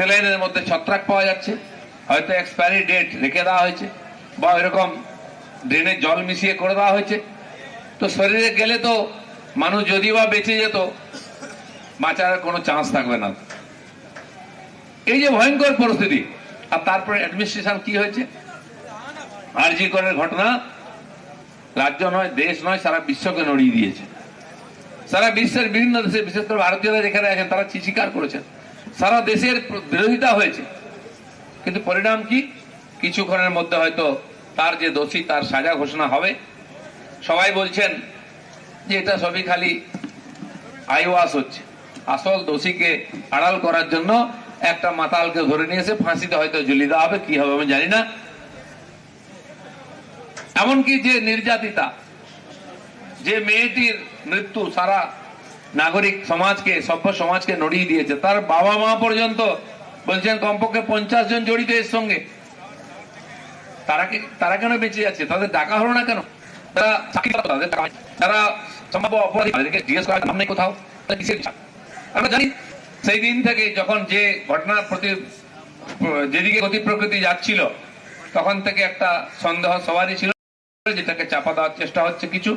স্যালাইনের মধ্যে ছত্রাক পাওয়া যাচ্ছে। হয়তো এক্সপায়ারি ডেট রেখে দেওয়া হয়েছে বা এরকম ড্রেনে জল মিশিয়ে করে দেওয়া হয়েছে। তো শরীরে গেলে তো মানুষ যদি বা বেঁচে যেত, বাঁচার কোনো চান্স থাকবে না। এই যে ভয়ঙ্কর পরিস্থিতি। আর তারপরে অ্যাডমিনিস্ট্রেশন কি হয়েছে? আরজি করের ঘটনা রাজ্য নয়, দেশ নয়, সারা বিশ্বকে নড়িয়ে দিয়েছে। সারা বিশ্বের বিভিন্ন দেশে, বিশেষ করে ভারতীয়রা যেখানে আছেন, তারা স্বীকার করেছেন। সারা দেশের বিরোধিতা হয়েছে। কিন্তু পরিণাম কি? কিছুক্ষণের মধ্যে হয়তো তার যে দোষী, তার সাজা ঘোষণা হবে। সবাই বলছেন যে এটা সবই খালি আইওয়াস হচ্ছে। আসল দোষীকে আড়াল করার জন্য একটা মাতালকে ধরে নিয়ে এসে ফাঁসিতে হয়তো ঝুলিয়ে দেওয়া হবে, কি হবে আমি জানি না। এমনকি যে নির্যাতিতা, যে মেয়েটির মৃত্যু সারা নাগরিক সমাজকে, সভ্য সমাজকে নড়িয়ে দিয়েছে। তার বাবা মা পর্যন্ত বলছেন, কমপক্ষে পঞ্চাশ জন জড়িত এর সঙ্গে। তারা তারা কেন বেঁচে যাচ্ছে তাদের ডাকা হলো না কেন? তারা সম্ভাব্য অপরাধী জিজ্ঞেস করার নাম নেই কোথাও? আমরা জানি সেই দিন থেকে যখন যে ঘটনার প্রতি যেদিকে গতি প্রকৃতি যাচ্ছিল, তখন থেকে একটা সন্দেহ সবারই ছিল, যেটাকে চাপা দেওয়ার চেষ্টা হচ্ছে কিছু।